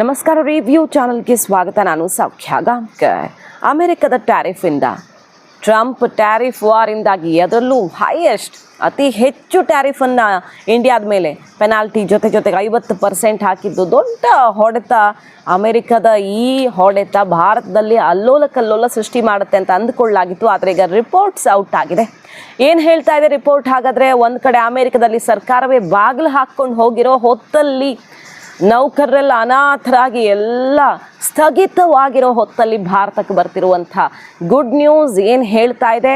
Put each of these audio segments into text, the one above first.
ನಮಸ್ಕಾರ ರಿವ್ಯೂ ಚಾನಲ್ಗೆ ಸ್ವಾಗತ. ನಾನು ಸೌಖ್ಯ ಗಾಂಕರ್ ಅಮೆರಿಕದ ಟ್ಯಾರಿಫಿಂದ, ಟ್ರಂಪ್ ಟ್ಯಾರಿಫ್ ವಾರಿಂದಾಗಿ ಅದರಲ್ಲೂ ಹೈಯೆಸ್ಟ್ ಅತಿ ಹೆಚ್ಚು ಟ್ಯಾರಿಫನ್ನು ಇಂಡಿಯಾದ ಮೇಲೆ ಪೆನಾಲ್ಟಿ ಜೊತೆ ಜೊತೆಗೆ ಐವತ್ತು ಪರ್ಸೆಂಟ್ ಹಾಕಿದ್ದು ದೊಡ್ಡ ಹೊಡೆತ. ಅಮೆರಿಕದ ಈ ಹೊಡೆತ ಭಾರತದಲ್ಲಿ ಅಲ್ಲೋಲ ಕಲ್ಲೋಲ ಸೃಷ್ಟಿ ಮಾಡುತ್ತೆ ಅಂತ ಅಂದ್ಕೊಳ್ಳಾಗಿತ್ತು ಆದರೆ ಈಗ ರಿಪೋರ್ಟ್ಸ್ ಔಟ್ ಆಗಿದೆ. ಏನು ಹೇಳ್ತಾ ಇದೆ ರಿಪೋರ್ಟ್ ಹಾಗಾದರೆ ಒಂದು ಕಡೆ ಅಮೆರಿಕದಲ್ಲಿ ಸರ್ಕಾರವೇ ಬಾಗಿಲು ಹಾಕ್ಕೊಂಡು ಹೋಗಿರೋ ಹೊತ್ತಲ್ಲಿ ನೌಕರರೆಲ್ಲ ಅನಾಥರಾಗಿ ಎಲ್ಲ ಸ್ಥಗಿತವಾಗಿರೋ ಹೊತ್ತಲ್ಲಿ ಭಾರತಕ್ಕೆ ಬರ್ತಿರುವಂಥ ಗುಡ್ ನ್ಯೂಸ್ ಏನು ಹೇಳ್ತಾ ಇದೆ?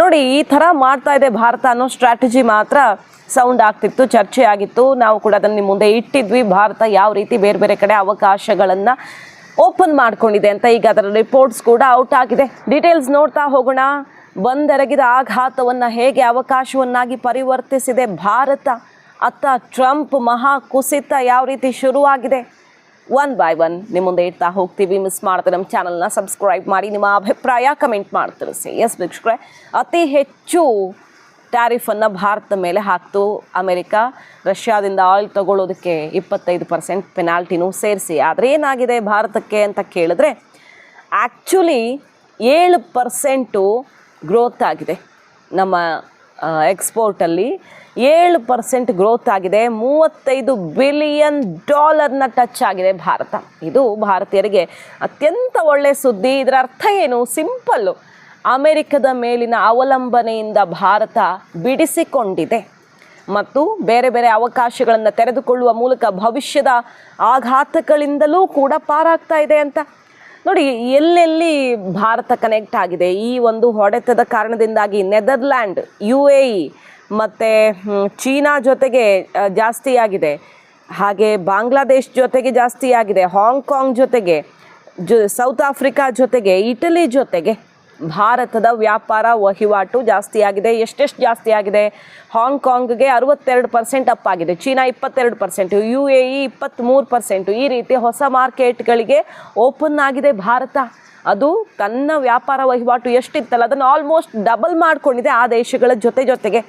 ನೋಡಿ, ಈ ಥರ ಮಾಡ್ತಾ ಇದೆ ಭಾರತ ಅನ್ನೋ ಸ್ಟ್ರಾಟಜಿ ಮಾತ್ರ ಸೌಂಡ್ ಆಗ್ತಿತ್ತು, ಚರ್ಚೆ ಆಗಿತ್ತು. ನಾವು ಕೂಡ ಅದನ್ನು ನಿಮ್ಮ ಮುಂದೆ ಇಟ್ಟಿದ್ವಿ. ಭಾರತ ಯಾವ ರೀತಿ ಬೇರೆ ಬೇರೆ ಕಡೆ ಅವಕಾಶಗಳನ್ನು ಓಪನ್ ಮಾಡ್ಕೊಂಡಿದೆ ಅಂತ ಈಗ ಅದರ ರಿಪೋರ್ಟ್ಸ್ ಕೂಡ ಔಟ್ ಆಗಿದೆ. ಡೀಟೇಲ್ಸ್ ನೋಡ್ತಾ ಹೋಗೋಣ. ಬಂದೆರಗಿದ ಆಘಾತವನ್ನು ಹೇಗೆ ಅವಕಾಶವನ್ನಾಗಿ ಪರಿವರ್ತಿಸಿದೆ ಭಾರತ? ಅತ್ತ ಟ್ರಂಪ್ ಮಹಾ ಕುಸಿತ ಯಾವ ರೀತಿ ಶುರುವಾಗಿದೆ? ಒನ್ ಬೈ ಒನ್ ನಿಮ್ಮ ಮುಂದೆ ಇಡ್ತಾ ಹೋಗ್ತೀವಿ. ಮಿಸ್ ಮಾಡ್ತಾರೆ ನಮ್ಮ ಚಾನಲ್ನ ಸಬ್ಸ್ಕ್ರೈಬ್ ಮಾಡಿ. ನಿಮ್ಮ ಅಭಿಪ್ರಾಯ ಕಮೆಂಟ್ ಮಾಡಿ ತಿಳಿಸಿ. ಎಸ್ ವೀಕ್ಷಕರೇ, ಅತಿ ಹೆಚ್ಚು ಟ್ಯಾರಿಫನ್ನು ಭಾರತದ ಮೇಲೆ ಹಾಕ್ತು ಅಮೆರಿಕ. ರಷ್ಯಾದಿಂದ ಆಯಿಲ್ ತಗೊಳ್ಳೋದಕ್ಕೆ ಇಪ್ಪತ್ತೈದು ಪರ್ಸೆಂಟ್ ಪೆನಾಲ್ಟಿನೂ ಸೇರಿಸಿ. ಆದರೆ ಏನಾಗಿದೆ ಭಾರತಕ್ಕೆ ಅಂತ ಕೇಳಿದ್ರೆ ಆ್ಯಕ್ಚುಲಿ ಏಳು ಪರ್ಸೆಂಟು ಗ್ರೋತ್ ಆಗಿದೆ ನಮ್ಮ ಎಕ್ಸ್ಪೋರ್ಟಲ್ಲಿ ಏಳು ಪರ್ಸೆಂಟ್ ಗ್ರೋತ್ ಆಗಿದೆ. ಮೂವತ್ತೈದು ಬಿಲಿಯನ್ ಡಾಲರ್ನ ಟಚ್ ಆಗಿದೆ ಭಾರತ. ಇದು ಭಾರತೀಯರಿಗೆ ಅತ್ಯಂತ ಒಳ್ಳೆಯ ಸುದ್ದಿ. ಇದರ ಅರ್ಥ ಏನು? ಸಿಂಪಲ್ಲು ಅಮೆರಿಕದ ಮೇಲಿನ ಅವಲಂಬನೆಯಿಂದ ಭಾರತ ಬಿಡಿಸಿಕೊಂಡಿದೆ. ಮತ್ತು ಬೇರೆ ಬೇರೆ ಅವಕಾಶಗಳನ್ನು ತೆರೆದುಕೊಳ್ಳುವ ಮೂಲಕ ಭವಿಷ್ಯದ ಆಘಾತಗಳಿಂದಲೂ ಕೂಡ ಪಾರಾಗ್ತಾ ಇದೆ ಅಂತ. ನೋಡಿ, ಎಲ್ಲೆಲ್ಲಿ ಭಾರತ ಕನೆಕ್ಟ್ ಆಗಿದೆ, ಈ ಒಂದು ಹೊಡೆತದ ಕಾರಣದಿಂದಾಗಿ ನೆದರ್ಲ್ಯಾಂಡ್ ಯು ಎ ಇ ಮತ್ತು ಚೀನಾ ಜೊತೆಗೆ ಜಾಸ್ತಿ ಆಗಿದೆ. ಹಾಗೆ ಬಾಂಗ್ಲಾದೇಶ್ ಜೊತೆಗೆ ಜಾಸ್ತಿ ಆಗಿದೆ, ಹಾಂಗ್ಕಾಂಗ್ ಜೊತೆಗೆ, ಜೊ, ಸೌತ್ ಆಫ್ರಿಕಾ ಜೊತೆಗೆ, ಇಟಲಿ ಜೊತೆಗೆ. ಭಾರತದ ವ್ಯಾಪಾರ ವಹಿವಾಟು ಜಾಸ್ತಿ ಆಗಿದೆ ಎಷ್ಟೆಷ್ಟು ಜಾಸ್ತಿ ಆಗಿದೆ ಹಾಂಗ್ಕಾಂಗ್ಗೆ ಅರವತ್ತೆರಡು ಪರ್ಸೆಂಟ್ ಅಪ್ ಆಗಿದೆ. ಚೀನಾ ಇಪ್ಪತ್ತೆರಡು ಪರ್ಸೆಂಟು, ಯು ಎ ಇ ಇಪ್ಪತ್ತ್ಮೂರು ಪರ್ಸೆಂಟು. ಈ ರೀತಿ ಹೊಸ ಮಾರ್ಕೆಟ್ಗಳಿಗೆ ಓಪನ್ ಆಗಿದೆ ಭಾರತ. ಅದು ತನ್ನ ವ್ಯಾಪಾರ ವಹಿವಾಟು ಎಷ್ಟಿತ್ತಲ್ಲ, ಅದನ್ನು ಆಲ್ಮೋಸ್ಟ್ ಡಬಲ್ ಮಾಡಿಕೊಂಡಿದೆ ಆ ದೇಶಗಳ ಜೊತೆ ಜೊತೆಗೆ.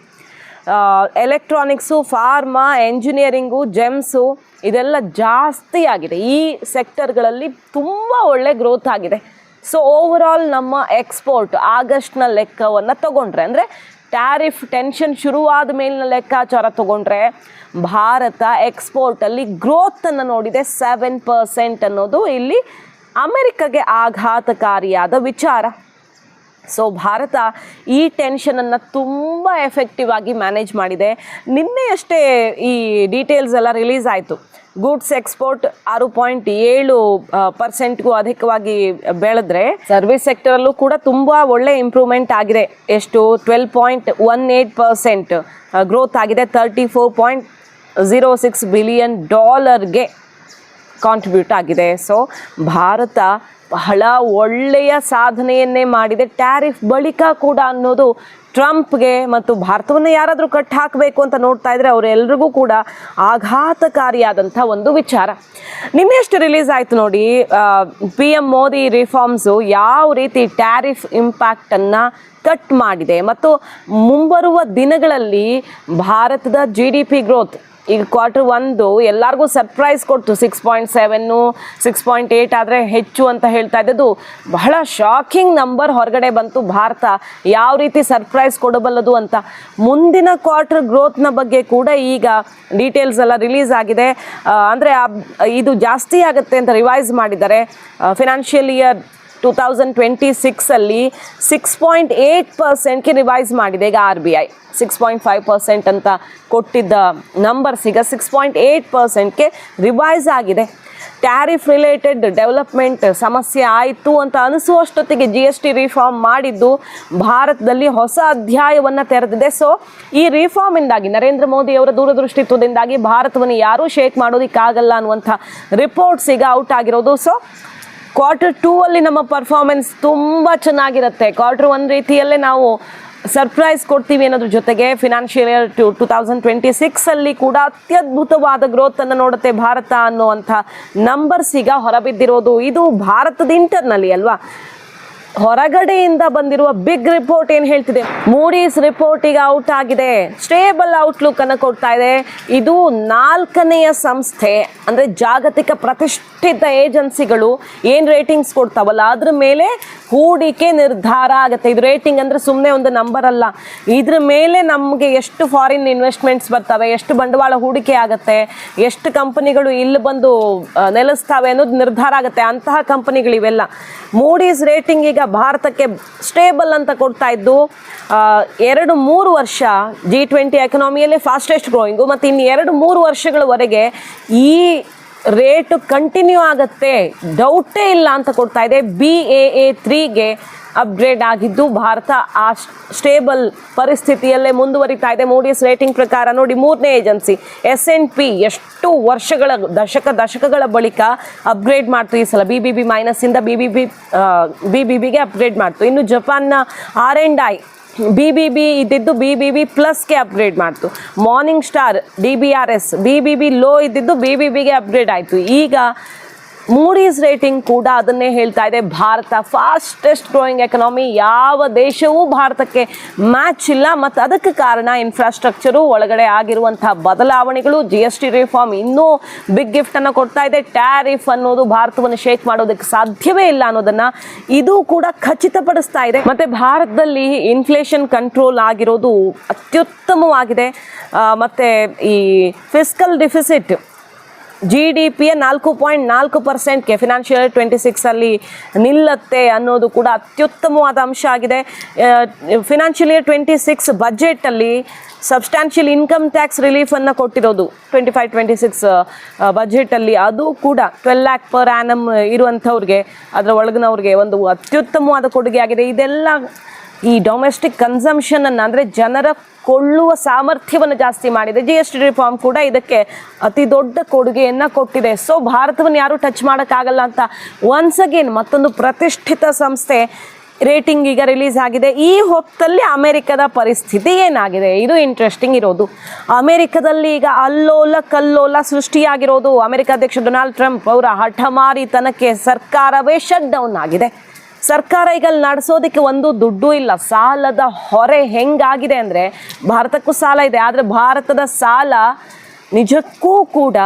ಎಲೆಕ್ಟ್ರಾನಿಕ್ಸು, ಫಾರ್ಮಾ, ಎಂಜಿನಿಯರಿಂಗು, ಜೆಮ್ಸು ಇದೆಲ್ಲ ಜಾಸ್ತಿ ಆಗಿದೆ ಈ ಸೆಕ್ಟರ್ಗಳಲ್ಲಿ ತುಂಬ ಒಳ್ಳೆ ಗ್ರೋತ್ ಆಗಿದೆ. ಸೊ ಓವರಾಲ್ ನಮ್ಮ ಎಕ್ಸ್ಪೋರ್ಟ್ ಆಗಸ್ಟ್ನ ಲೆಕ್ಕವನ್ನು ತಗೊಂಡ್ರೆ, ಅಂದರೆ ಟ್ಯಾರಿಫ್ ಟೆನ್ಷನ್ ಶುರುವಾದ ಮೇಲಿನ ಲೆಕ್ಕಾಚಾರ ತಗೊಂಡ್ರೆ, ಭಾರತ ಎಕ್ಸ್ಪೋರ್ಟಲ್ಲಿ ಗ್ರೋತನ್ನು ನೋಡಿದೆ ಸೆವೆನ್ ಪರ್ಸೆಂಟ್ ಅನ್ನೋದು ಇಲ್ಲಿ ಅಮೆರಿಕಗೆ ಆಘಾತಕಾರಿಯಾದ ವಿಚಾರ. ಸೊ ಭಾರತ ಈ ಟೆನ್ಷನನ್ನು ತುಂಬ ಎಫೆಕ್ಟಿವ್ ಆಗಿ ಮ್ಯಾನೇಜ್ ಮಾಡಿದೆ. ನಿನ್ನೆಯಷ್ಟೇ ಈ ಡೀಟೇಲ್ಸ್ ಎಲ್ಲ ರಿಲೀಸ್ ಆಯಿತು. ಗೂಡ್ಸ್ ಎಕ್ಸ್ಪೋರ್ಟ್ ಆರು ಪಾಯಿಂಟ್ ಏಳು ಪರ್ಸೆಂಟ್ಗೂ ಅಧಿಕವಾಗಿ ಬೆಳೆದ್ರೆ ಸರ್ವಿಸ್ ಸೆಕ್ಟರಲ್ಲೂ ಕೂಡ ತುಂಬ ಒಳ್ಳೆ ಇಂಪ್ರೂವ್ಮೆಂಟ್ ಆಗಿದೆ. ಎಷ್ಟು? Twelve point one eight percent growth ಆಗಿದೆ. Thirty four point zero six billion ಡಾಲರ್ಗೆ ಕಾಂಟ್ರಿಬ್ಯೂಟ್ ಆಗಿದೆ. ಸೊ, ಭಾರತ ಬಹಳ ಒಳ್ಳೆಯ ಸಾಧನೆಯನ್ನೇ ಮಾಡಿದೆ. ಟ್ಯಾರಿಫ್ ಬಳಿಕ ಕೂಡ ಅನ್ನೋದು ಟ್ರಂಪ್ಗೆ ಮತ್ತು ಭಾರತವನ್ನು ಯಾರಾದರೂ ಕಟ್ ಹಾಕಬೇಕು ಅಂತ ನೋಡ್ತಾ ಇದ್ರೆ ಅವರೆಲ್ಲರಿಗೂ ಕೂಡ ಆಘಾತಕಾರಿಯಾದಂಥ ಒಂದು ವಿಚಾರ. ನಿನ್ನೆಷ್ಟು ರಿಲೀಸ್ ಆಯಿತು ನೋಡಿ ಪಿ ಎಂ ಮೋದಿ ರಿಫಾರ್ಮ್ಸು ಯಾವ ರೀತಿ ಟ್ಯಾರಿಫ್ ಇಂಪ್ಯಾಕ್ಟನ್ನು ಕಟ್ ಮಾಡಿದೆ. ಮತ್ತು ಮುಂಬರುವ ದಿನಗಳಲ್ಲಿ ಭಾರತದ ಜಿ ಡಿ ಪಿ ಗ್ರೋತ್ ಈಗ ಕ್ವಾರ್ಟರ್ ಒಂದು, ಎಲ್ಲರಿಗೂ ಸರ್ಪ್ರೈಸ್ ಕೊಡ್ತು six point seven six point eight ಆದರೆ ಹೆಚ್ಚು ಅಂತ ಹೇಳ್ತಾ ಇದ್ದದ್ದು. ಬಹಳ ಶಾಕಿಂಗ್ ನಂಬರ್ ಹೊರಗಡೆ ಬಂತು. ಭಾರತ ಯಾವ ರೀತಿ ಸರ್ಪ್ರೈಸ್ ಕೊಡಬಲ್ಲದು ಅಂತ. ಮುಂದಿನ ಕ್ವಾರ್ಟರ್ ಗ್ರೋತ್ನ ಬಗ್ಗೆ ಕೂಡ ಈಗ ಡೀಟೇಲ್ಸ್ ಎಲ್ಲ ರಿಲೀಸ್ ಆಗಿದೆ. ಅಂದರೆ ಇದು ಜಾಸ್ತಿ ಆಗುತ್ತೆ ಅಂತ ರಿವೈಸ್ ಮಾಡಿದ್ದಾರೆ. Financial year two thousand twenty ಸಿಕ್ಸಲ್ಲಿ six point eight ಪರ್ಸೆಂಟ್ಗೆ ರಿವೈಸ್ ಮಾಡಿದೆ. ಈಗ R B I six point five percent ಅಂತ ಕೊಟ್ಟಿದ್ದ ನಂಬರ್ಸ್ ಈಗ ಸಿಕ್ಸ್ ಪಾಯಿಂಟ್ ಏಯ್ಟ್ ಪರ್ಸೆಂಟ್ಗೆ ರಿವೈಸ್ ಆಗಿದೆ. ಟ್ಯಾರಿಫ್ ರಿಲೇಟೆಡ್ ಡೆವಲಪ್ಮೆಂಟ್ ಸಮಸ್ಯೆ ಆಯಿತು ಅಂತ ಅನಿಸುವಷ್ಟೊತ್ತಿಗೆ ಜಿ ಎಸ್ ಟಿ ರಿಫಾರ್ಮ್ ಮಾಡಿದ್ದು ಭಾರತದಲ್ಲಿ ಹೊಸ ಅಧ್ಯಾಯವನ್ನು ತೆರೆದಿದೆ. ಸೊ ಈ ರಿಫಾರ್ಮಿಂದಾಗಿ ನರೇಂದ್ರ ಮೋದಿ ಅವರ ದೂರದೃಷ್ಟಿತ್ವದಿಂದಾಗಿ ಭಾರತವನ್ನು ಯಾರೂ ಶೇಕ್ ಮಾಡೋದಕ್ಕಾಗಲ್ಲ ಅನ್ನುವಂಥ ರಿಪೋರ್ಟ್ಸ್ ಈಗ ಔಟ್ ಆಗಿರೋದು. ಸೊ ಕ್ವಾರ್ಟರ್ ಟೂ ಅಲ್ಲಿ ನಮ್ಮ ಪರ್ಫಾರ್ಮೆನ್ಸ್ ತುಂಬ ಚೆನ್ನಾಗಿರುತ್ತೆ. ಕ್ವಾರ್ಟರ್ ಒನ್ ರೀತಿಯಲ್ಲೇ ನಾವು ಸರ್ಪ್ರೈಸ್ ಕೊಡ್ತೀವಿ ಅನ್ನೋದ್ರ ಜೊತೆಗೆ financial year two two thousand twenty ಸಿಕ್ಸಲ್ಲಿ ಕೂಡ ಅತ್ಯದ್ಭುತವಾದ ಗ್ರೋತನ್ನು ನೋಡುತ್ತೆ ಭಾರತ ಅನ್ನುವಂಥ ನಂಬರ್ಸ್ ಈಗ ಹೊರಬಿದ್ದಿರೋದು. ಇದು ಭಾರತದ ಇಂಟರ್ನಲ್ಲಿ ಅಲ್ವಾ? ಹೊರಗಡೆಯಿಂದ ಬಂದಿರುವ ಬಿಗ್ ರಿಪೋರ್ಟ್ ಏನು ಹೇಳ್ತಿದೆ? ಮೂಡೀಸ್ ರಿಪೋರ್ಟ್ ಈಗ ಔಟ್ ಆಗಿದೆ. ಸ್ಟೇಬಲ್ ಔಟ್ಲುಕ್ ಅನ್ನು ಕೊಡ್ತಾ ಇದೆ. ಇದು ನಾಲ್ಕನೆಯ ಸಂಸ್ಥೆ, ಅಂದ್ರೆ ಜಾಗತಿಕ ಪ್ರತಿಷ್ಠಿತ ಏಜೆನ್ಸಿಗಳು ಏನ್ ರೇಟಿಂಗ್ಸ್ ಕೊಡ್ತಾವಲ್ಲ, ಅದ್ರ ಮೇಲೆ ಹೂಡಿಕೆ ನಿರ್ಧಾರ ಆಗುತ್ತೆ. ಇದು ರೇಟಿಂಗ್ ಅಂದ್ರೆ ಸುಮ್ಮನೆ ಒಂದು ನಂಬರ್ ಅಲ್ಲ. ಇದ್ರ ಮೇಲೆ ನಮಗೆ ಎಷ್ಟು ಫಾರಿನ್ ಇನ್ವೆಸ್ಟ್ಮೆಂಟ್ಸ್ ಬರ್ತವೆ, ಎಷ್ಟು ಬಂಡವಾಳ ಹೂಡಿಕೆ ಆಗುತ್ತೆ, ಎಷ್ಟು ಕಂಪನಿಗಳು ಇಲ್ಲಿ ಬಂದು ನೆಲೆಸ್ತಾವೆ ಅನ್ನೋದು ನಿರ್ಧಾರ ಆಗುತ್ತೆ. ಅಂತಹ ಕಂಪನಿಗಳಿವೆಲ್ಲ. ಮೂಡೀಸ್ ರೇಟಿಂಗ್ ಈಗ ಭಾರತಕ್ಕೆ ಸ್ಟೇಬಲ್ ಅಂತ ಕೊಡ್ತಾ ಇದ್ದು ಎರಡು ಮೂರು ವರ್ಷ ಜಿ ಟ್ವೆಂಟಿ ಎಕನಾಮಿಯಲ್ಲಿ ಫಾಸ್ಟೆಸ್ಟ್ ಗ್ರೋಯಿಂಗು ಮತ್ತು ಇನ್ನು ಎರಡು ಮೂರು ವರ್ಷಗಳವರೆಗೆ ಈ ರೇಟು ಕಂಟಿನ್ಯೂ ಆಗತ್ತೆ. ಡೌಟೇ ಇಲ್ಲ ಅಂತ ಕೊಡ್ತಾ ಇದೆ. ಬಿ ಎ ಎ ತ್ರೀಗೆ ಅಪ್ಗ್ರೇಡ್ ಆಗಿದ್ದು ಭಾರತ ಆ ಸ್ಟೇಬಲ್ ಪರಿಸ್ಥಿತಿಯಲ್ಲೇ ಮುಂದುವರಿತಾ ಇದೆ. ಮೂಡಿಸ್ ರೇಟಿಂಗ್ ಪ್ರಕಾರ ನೋಡಿ ಮೂರನೇ ಏಜೆನ್ಸಿ ಎಸ್ ಎನ್ ಪಿ ಎಷ್ಟು ವರ್ಷಗಳ ದಶಕ ದಶಕಗಳ ಬಳಿಕ ಅಪ್ಗ್ರೇಡ್ ಮಾಡ್ತು ಈ ಸಲ. B B B ಮೈನಸ್ಸಿಂದ B B B B B ಬಿಗೆ ಅಪ್ಗ್ರೇಡ್ ಮಾಡ್ತು. ಇನ್ನು ಜಪಾನ್ನ R and I B B B ಇದ್ದಿದ್ದು ಬಿ ಬಿ ಬಿ ಪ್ಲಸ್ಗೆ ಅಪ್ಗ್ರೇಡ್ ಮಾಡ್ತು. Morning star D B R S B B B low ಇದ್ದಿದ್ದು ಬಿ ಬಿ ಬಿಗೆ upgrade ಆಯಿತು. ಈಗ ಮೂಡೀಸ್ ರೇಟಿಂಗ್ ಕೂಡ ಅದನ್ನೇ ಹೇಳ್ತಾ ಇದೆ. ಭಾರತ ಫಾಸ್ಟೆಸ್ಟ್ ಗ್ರೋಯಿಂಗ್ ಎಕನಾಮಿ ಯಾವ ದೇಶವೂ ಭಾರತಕ್ಕೆ ಮ್ಯಾಚ್ ಇಲ್ಲ. ಮತ್ತು ಅದಕ್ಕೆ ಕಾರಣ ಇನ್ಫ್ರಾಸ್ಟ್ರಕ್ಚರು ಒಳಗಡೆ ಆಗಿರುವಂತಹ ಬದಲಾವಣೆಗಳು ಜಿ ಎಸ್ ಟಿ ರಿಫಾರ್ಮ್ ಇನ್ನೂ ಬಿಗ್ ಗಿಫ್ಟನ್ನು ಕೊಡ್ತಾ ಇದೆ. ಟ್ಯಾರಿಫ್ ಅನ್ನೋದು ಭಾರತವನ್ನು ಶೇಕ್ ಮಾಡೋದಕ್ಕೆ ಸಾಧ್ಯವೇ ಇಲ್ಲ ಅನ್ನೋದನ್ನ ಇದು ಕೂಡ ಖಚಿತಪಡಿಸ್ತಾ ಇದೆ. ಮತ್ತೆ ಭಾರತದಲ್ಲಿ ಇನ್ಫ್ಲೇಷನ್ ಕಂಟ್ರೋಲ್ ಆಗಿರೋದು ಅತ್ಯುತ್ತಮವಾಗಿದೆ. ಮತ್ತು ಮತ್ತೆ ಈ ಫಿಸ್ಕಲ್ ಡಿಫಿಸಿಟ್ ಜಿ ಡಿ ಪಿಯ ನಾಲ್ಕು ಪಾಯಿಂಟ್ ನಾಲ್ಕು ಪರ್ಸೆಂಟ್ಗೆ ಫಿನಾನ್ಷಿಯಲ್ ಟ್ವೆಂಟಿ ಸಿಕ್ಸಲ್ಲಿ ನಿಲ್ಲತ್ತೆ ಅನ್ನೋದು ಕೂಡ ಅತ್ಯುತ್ತಮವಾದ ಅಂಶ ಆಗಿದೆ. ಫಿನಾನ್ಷಿಯಲ್ ಇಯರ್ ಟ್ವೆಂಟಿ ಸಿಕ್ಸ್ ಬಜೆಟಲ್ಲಿ ಸಬ್ಸ್ಟ್ಯಾನ್ಷಿಯಲ್ ಇನ್ಕಮ್ ಟ್ಯಾಕ್ಸ್ ರಿಲೀಫನ್ನು ಕೊಟ್ಟಿರೋದು ಟ್ವೆಂಟಿ ಫೈವ್ ಟ್ವೆಂಟಿ ಸಿಕ್ಸ್ ಬಜೆಟಲ್ಲಿ ಅದು ಕೂಡ ಟ್ವೆಲ್ ಲ್ಯಾಕ್ ಪರ್ ಆ್ಯನಮ್ ಇರುವಂಥವ್ರಿಗೆ, ಅದರ ಒಳಗಿನವ್ರಿಗೆ ಒಂದು ಅತ್ಯುತ್ತಮವಾದ ಕೊಡುಗೆ ಆಗಿದೆ ಇದೆಲ್ಲ ಈ ಡೊಮೆಸ್ಟಿಕ್ ಕನ್ಸಂಪ್ಷನ್ ಅನ್ನು ಅಂದರೆ ಜನರ ಕೊಳ್ಳುವ ಸಾಮರ್ಥ್ಯವನ್ನು ಜಾಸ್ತಿ ಮಾಡಿದೆ. ಜಿ ಎಸ್ ಟಿ ರಿಫಾರ್ಮ್ ಕೂಡ ಇದಕ್ಕೆ ಅತಿ ದೊಡ್ಡ ಕೊಡುಗೆಯನ್ನು ಕೊಟ್ಟಿದೆ. ಸೊ ಭಾರತವನ್ನು ಯಾರೂ ಟಚ್ ಮಾಡೋಕ್ಕಾಗಲ್ಲ ಅಂತ ಒನ್ಸ್ ಅಗೇನ್ ಮತ್ತೊಂದು ಪ್ರತಿಷ್ಠಿತ ಸಂಸ್ಥೆ ರೇಟಿಂಗ್ ಈಗ ರಿಲೀಸ್ ಆಗಿದೆ. ಈ ಹೊತ್ತಲ್ಲಿ ಅಮೆರಿಕದ ಪರಿಸ್ಥಿತಿ ಏನಾಗಿದೆ? ಇದು ಇಂಟ್ರೆಸ್ಟಿಂಗ್ ಇರೋದು. ಅಮೆರಿಕದಲ್ಲಿ ಈಗ ಅಲ್ಲೋಲ ಕಲ್ಲೋಲ ಸೃಷ್ಟಿಯಾಗಿರೋದು. ಅಮೆರಿಕ ಅಧ್ಯಕ್ಷ ಡೊನಾಲ್ಡ್ ಟ್ರಂಪ್ ಅವರ ಹಠಮಾರಿತನಕ್ಕೆ ಸರ್ಕಾರವೇ ಶಟ್ ಡೌನ್ ಆಗಿದೆ. ಸರ್ಕಾರ ಈಗ ನಡೆಸೋದಕ್ಕೆ ಒಂದು ದುಡ್ಡು ಇಲ್ಲ. ಸಾಲದ ಹೊರೆ ಹೆಂಗಾಗಿದೆ ಅಂದರೆ ಭಾರತಕ್ಕೂ ಸಾಲ ಇದೆ, ಆದರೆ ಭಾರತದ ಸಾಲ ನಿಜಕ್ಕೂ ಕೂಡ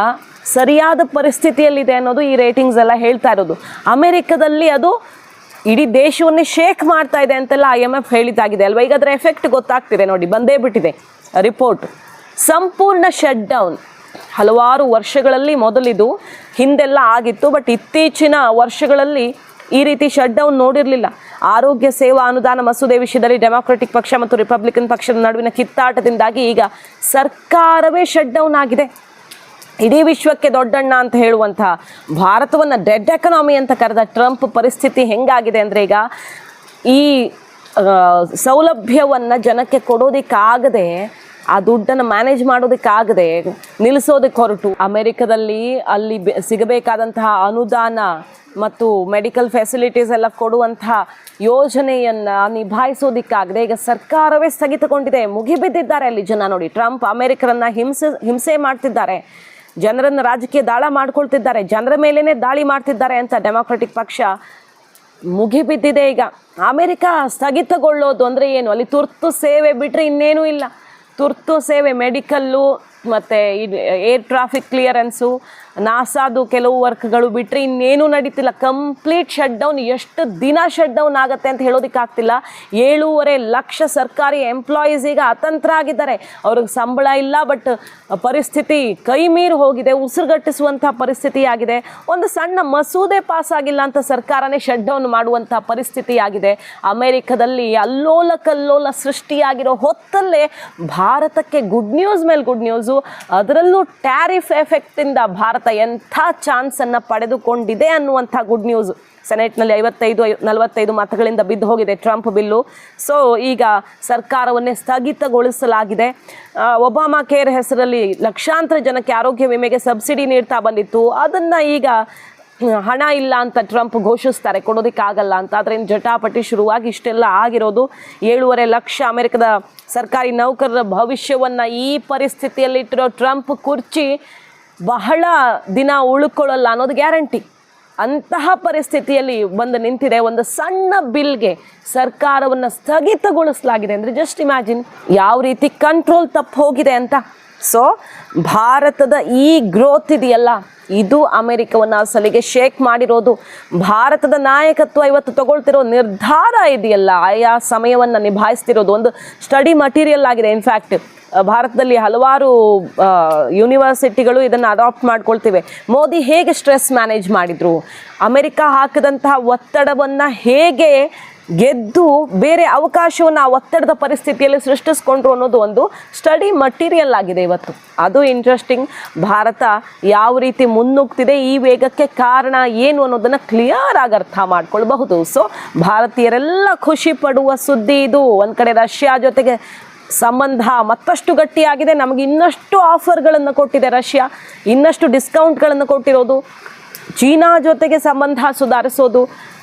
ಸರಿಯಾದ ಪರಿಸ್ಥಿತಿಯಲ್ಲಿದೆ ಅನ್ನೋದು ಈ ರೇಟಿಂಗ್ಸ್ ಎಲ್ಲ ಹೇಳ್ತಾ ಇರೋದು. ಅಮೆರಿಕದಲ್ಲಿ ಅದು ಇಡೀ ದೇಶವನ್ನೇ ಶೇಕ್ ಮಾಡ್ತಾ ಇದೆ ಅಂತೆಲ್ಲ ಐ ಎಂ ಎಫ್ ಹೇಳಿದ್ದಾಗಿದೆ ಅಲ್ವಾ? ಈಗ ಅದರ ಎಫೆಕ್ಟ್ ಗೊತ್ತಾಗ್ತಿದೆ ನೋಡಿ, ಬಂದೇ ಬಿಟ್ಟಿದೆ ರಿಪೋರ್ಟ್ ಸಂಪೂರ್ಣ ಶಟ್ ಡೌನ್ ಹಲವಾರು ವರ್ಷಗಳಲ್ಲಿ ಮೊದಲಿದು ಹಿಂದೆಲ್ಲ ಆಗಿತ್ತು ಬಟ್ ಇತ್ತೀಚಿನ ವರ್ಷಗಳಲ್ಲಿ ಈ ರೀತಿ ಶಟ್ ಡೌನ್ ನೋಡಿರಲಿಲ್ಲ. ಆರೋಗ್ಯ ಸೇವಾ ಅನುದಾನ ಮಸೂದೆ ವಿಷಯದಲ್ಲಿ ಡೆಮಾಕ್ರೆಟಿಕ್ ಪಕ್ಷ ಮತ್ತು ರಿಪಬ್ಲಿಕನ್ ಪಕ್ಷದ ನಡುವಿನ ಕಿತ್ತಾಟದಿಂದಾಗಿ ಈಗ ಸರ್ಕಾರವೇ ಶಟ್ ಡೌನ್ ಆಗಿದೆ. ಇಡೀ ವಿಶ್ವಕ್ಕೆ ದೊಡ್ಡಣ್ಣ ಅಂತ ಹೇಳುವಂತಹ ಭಾರತವನ್ನು ಡೆಡ್ ಎಕನಾಮಿ ಅಂತ ಕರೆದ ಟ್ರಂಪ್ ಪರಿಸ್ಥಿತಿ ಹೆಂಗಾಗಿದೆ ಅಂದರೆ ಈಗ ಈ ಸೌಲಭ್ಯವನ್ನು ಜನಕ್ಕೆ ಕೊಡೋದಕ್ಕಾಗದೆ, ಆ ದುಡ್ಡನ್ನು ಮ್ಯಾನೇಜ್ ಮಾಡೋದಕ್ಕಾಗದೆ ನಿಲ್ಲಿಸೋದಕ್ಕೆ ಹೊರಟು. ಅಮೆರಿಕದಲ್ಲಿ ಅಲ್ಲಿ ಸಿಗಬೇಕಾದಂತಹ ಅನುದಾನ ಮತ್ತು ಮೆಡಿಕಲ್ ಫೆಸಿಲಿಟೀಸ್ ಎಲ್ಲ ಕೊಡುವಂತಹ ಯೋಜನೆಯನ್ನು ನಿಭಾಯಿಸೋದಿಕ್ಕಾಗದೆ ಈಗ ಸರ್ಕಾರವೇ ಸ್ಥಗಿತಗೊಂಡಿದೆ. ಮುಗಿಬಿದ್ದಿದ್ದಾರೆ ಅಲ್ಲಿ ಜನ ನೋಡಿ. ಟ್ರಂಪ್ ಅಮೆರಿಕರನ್ನ ಹಿಂಸೆ ಹಿಂಸೆ ಮಾಡ್ತಿದ್ದಾರೆ. ಜನರನ್ನು ರಾಜಕೀಯ ದಾಳ ಮಾಡ್ಕೊಳ್ತಿದ್ದಾರೆ. ಜನರ ಮೇಲೇನೆ ದಾಳಿ ಮಾಡ್ತಿದ್ದಾರೆ ಅಂತ ಡೆಮಾಕ್ರೆಟಿಕ್ ಪಕ್ಷ ಮುಗಿಬಿದ್ದಿದೆ ಈಗ. ಅಮೆರಿಕ ಸ್ಥಗಿತಗೊಳ್ಳೋದು ಅಂದರೆ ಏನು? ಅಲ್ಲಿ ತುರ್ತು ಸೇವೆ ಬಿಟ್ಟರೆ ಇನ್ನೇನು ಇಲ್ಲ. ತುರ್ತು ಸೇವೆ ಮೆಡಿಕಲ್ಲು ಮತ್ತು ಏರ್ ಟ್ರಾಫಿಕ್ ಕ್ಲಿಯರೆನ್ಸು ನಾಸಾದು ಕೆಲವು ವರ್ಕ್ಗಳು ಬಿಟ್ಟರೆ ಇನ್ನೇನೂ ನಡೀತಿಲ್ಲ. ಕಂಪ್ಲೀಟ್ ಶಟ್ ಡೌನ್ ಎಷ್ಟು ದಿನ ಶಟ್ ಡೌನ್ ಆಗುತ್ತೆ ಅಂತ ಹೇಳೋದಕ್ಕಾಗ್ತಿಲ್ಲ ಏಳೂವರೆ ಲಕ್ಷ ಸರ್ಕಾರಿ ಎಂಪ್ಲಾಯೀಸ್ ಈಗ ಅತಂತ್ರ ಆಗಿದ್ದಾರೆ ಅವ್ರಿಗೆ ಸಂಬಳ ಇಲ್ಲ, ಬಟ್ ಪರಿಸ್ಥಿತಿ ಕೈ ಮೀರಿ ಹೋಗಿದೆ, ಉಸಿರುಗಟ್ಟಿಸುವಂಥ ಪರಿಸ್ಥಿತಿ ಆಗಿದೆ ಒಂದು ಸಣ್ಣ ಮಸೂದೆ ಪಾಸ್ ಆಗಿಲ್ಲ ಅಂತ ಸರ್ಕಾರನೇ ಶಟ್ ಡೌನ್ ಮಾಡುವಂಥ ಪರಿಸ್ಥಿತಿ ಆಗಿದೆ ಅಮೆರಿಕದಲ್ಲಿ ಅಲ್ಲೋಲ ಕಲ್ಲೋಲ ಸೃಷ್ಟಿಯಾಗಿರೋ ಹೊತ್ತಲ್ಲೇ ಭಾರತಕ್ಕೆ ಗುಡ್ ನ್ಯೂಸ್ ಮೇಲೆ ಗುಡ್ ನ್ಯೂಸು. ಅದರಲ್ಲೂ ಟ್ಯಾರಿಫ್ ಎಫೆಕ್ಟಿಂದ ಭಾರತ ಎಂಥ ಚಾನ್ಸನ್ನು ಪಡೆದುಕೊಂಡಿದೆ ಅನ್ನುವಂಥ ಗುಡ್ ನ್ಯೂಸ್ ಸೆನೆಟ್ನಲ್ಲಿ ಐವತ್ತೈದು, ಐ, ನಲವತ್ತೈದು ಮತಗಳಿಂದ ಬಿದ್ದು ಹೋಗಿದೆ ಟ್ರಂಪ್ ಬಿಲ್ಲು. ಸೊ ಈಗ ಸರ್ಕಾರವನ್ನೇ ಸ್ಥಗಿತಗೊಳಿಸಲಾಗಿದೆ. ಒಬಾಮಾ ಕೇರ್ ಹೆಸರಲ್ಲಿ ಲಕ್ಷಾಂತರ ಜನಕ್ಕೆ ಆರೋಗ್ಯ ವಿಮೆಗೆ ಸಬ್ಸಿಡಿ ನೀಡ್ತಾ ಬಂದಿತ್ತು. ಅದನ್ನು ಈಗ ಹಣ ಇಲ್ಲ ಅಂತ ಟ್ರಂಪ್ ಘೋಷಿಸ್ತಾರೆ. ಕೊಡೋದಕ್ಕಾಗಲ್ಲ ಅಂತ. ಅದರಿಂದ ಜಟಾಪಟಿ ಶುರುವಾಗಿ ಇಷ್ಟೆಲ್ಲ ಆಗಿರೋದು. ಏಳುವರೆ ಲಕ್ಷ ಅಮೆರಿಕದ ಸರ್ಕಾರಿ ನೌಕರರ ಭವಿಷ್ಯವನ್ನು ಈ ಪರಿಸ್ಥಿತಿಯಲ್ಲಿಟ್ಟಿರೋ ಟ್ರಂಪ್ ಕುರ್ಚಿ ಬಹಳ ದಿನ ಉಳ್ಕೊಳ್ಳಲ್ಲ ಅನ್ನೋದು ಗ್ಯಾರಂಟಿ. ಅಂತಹ ಪರಿಸ್ಥಿತಿಯಲ್ಲಿ ಬಂದು ನಿಂತಿದೆ ಒಂದು ಸಣ್ಣ ಬಿಲ್ಗೆ ಸರ್ಕಾರವನ್ನು ಸ್ಥಗಿತಗೊಳಿಸಲಾಗಿದೆ. ಅಂದರೆ ಜಸ್ಟ್ ಇಮ್ಯಾಜಿನ್ ಯಾವ ರೀತಿ ಕಂಟ್ರೋಲ್ ತಪ್ಪು ಹೋಗಿದೆ ಅಂತ. ಸೊ ಭಾರತದ ಈ ಗ್ರೋತ್ ಇದೆಯಲ್ಲ, ಇದು ಅಮೆರಿಕವನ್ನು ಸಲಿಗೆ ಶೇಕ್ ಮಾಡಿರೋದು. ಭಾರತದ ನಾಯಕತ್ವ ಇವತ್ತು ತಗೊಳ್ತಿರೋ ನಿರ್ಧಾರ ಇದೆಯಲ್ಲ, ಆಯಾ ಸಮಯವನ್ನು ನಿಭಾಯಿಸ್ತಿರೋದು. ಒಂದು ಸ್ಟಡಿ ಮಟೀರಿಯಲ್ ಆಗಿದೆ ಇನ್ಫ್ಯಾಕ್ಟ್ ಭಾರತದಲ್ಲಿ ಹಲವಾರು ಯೂನಿವರ್ಸಿಟಿಗಳು ಇದನ್ನು ಅಡಾಪ್ಟ್ ಮಾಡ್ಕೊಳ್ತಿವೆ. ಮೋದಿ ಹೇಗೆ ಸ್ಟ್ರೆಸ್ ಮ್ಯಾನೇಜ್ ಮಾಡಿದರು? ಅಮೆರಿಕ ಹಾಕಿದಂತಹ ಒತ್ತಡವನ್ನು ಹೇಗೆ ಗೆದ್ದು ಬೇರೆ ಅವಕಾಶವನ್ನು ಆ ಒತ್ತಡದ ಪರಿಸ್ಥಿತಿಯಲ್ಲಿ ಸೃಷ್ಟಿಸ್ಕೊಂಡ್ರು ಅನ್ನೋದು ಒಂದು ಸ್ಟಡಿ ಮಟೀರಿಯಲ್ ಆಗಿದೆ ಇವತ್ತು. ಅದು ಇಂಟ್ರೆಸ್ಟಿಂಗ್ ಭಾರತ ಯಾವ ರೀತಿ ಮುನ್ನುಗ್ತಿದೆ, ಈ ವೇಗಕ್ಕೆ ಕಾರಣ ಏನು ಅನ್ನೋದನ್ನು ಕ್ಲಿಯರ್ ಆಗಿ ಅರ್ಥ ಮಾಡ್ಕೊಳ್ಬಹುದು. ಸೊ ಭಾರತೀಯರೆಲ್ಲ ಖುಷಿ ಪಡುವ ಸುದ್ದಿ ಇದು. ಒಂದು ಕಡೆ ರಷ್ಯಾ ಜೊತೆಗೆ ಸಂಬಂಧ ಮತ್ತಷ್ಟು ಗಟ್ಟಿಯಾಗಿದೆ. ನಮಗೆ ಇನ್ನಷ್ಟು ಆಫರ್ಗಳನ್ನು ಕೊಟ್ಟಿದೆ ರಷ್ಯಾ. ಇನ್ನಷ್ಟು ಡಿಸ್ಕೌಂಟ್ಗಳನ್ನು ಕೊಟ್ಟಿರೋದು. ಚೀನಾ ಜೊತೆಗೆ ಸಂಬಂಧ ಸುಧಾರಿಸೋದು.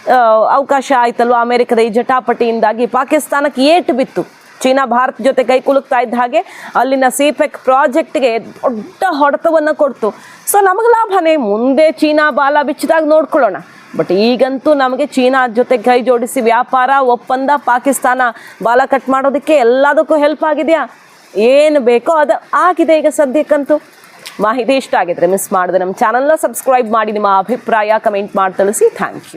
ಅವಕಾಶ ಆಯ್ತಲ್ವ ಅಮೆರಿಕದ ಈ ಜಟಾಪಟಿಯಿಂದಾಗಿ? ಪಾಕಿಸ್ತಾನಕ್ಕೆ ಏಟು ಬಿತ್ತು. ಚೀನಾ, ಭಾರತ ಜೊತೆ ಕೈ ಕುಲುಕ್ತಾ ಇದ್ದ ಹಾಗೆ ಅಲ್ಲಿನ ಸಿಪೆಕ್ ಪ್ರಾಜೆಕ್ಟ್ಗೆ ದೊಡ್ಡ ಹೊಡೆತವನ್ನು ಕೊಡ್ತು. ಸೊ ನಮಗೆ ಲಾಭನೇ? ಮುಂದೆ ಚೀನಾ ಬಾಲ ಬಿಚ್ಚಿದಾಗ ನೋಡ್ಕೊಳ್ಳೋಣ. ಬಟ್ ಈಗಂತೂ ನಮಗೆ ಚೀನಾ ಜೊತೆ ಕೈ ಜೋಡಿಸಿ ವ್ಯಾಪಾರ, ಒಪ್ಪಂದ, ಪಾಕಿಸ್ತಾನ ಬಾಲ ಕಟ್ ಮಾಡೋದಕ್ಕೆ ಎಲ್ಲದಕ್ಕೂ ಹೆಲ್ಪ್ ಆಗಿದೆಯಾ? ಏನು ಬೇಕೋ ಅದು ಆಗಿದೆ ಈಗ ಸದ್ಯಕ್ಕಂತೂ. ಮಾಹಿತಿ ಇಷ್ಟ ಆಗಿದ್ರೆ ಮಿಸ್ ಮಾಡಿದೆ ನಮ್ಮ ಚಾನಲ್ನ ಸಬ್ಸ್ಕ್ರೈಬ್ ಮಾಡಿ, ನಿಮ್ಮ ಅಭಿಪ್ರಾಯ ಕಮೆಂಟ್ ಮಾಡಿ ತಿಳಿಸಿ. Thank you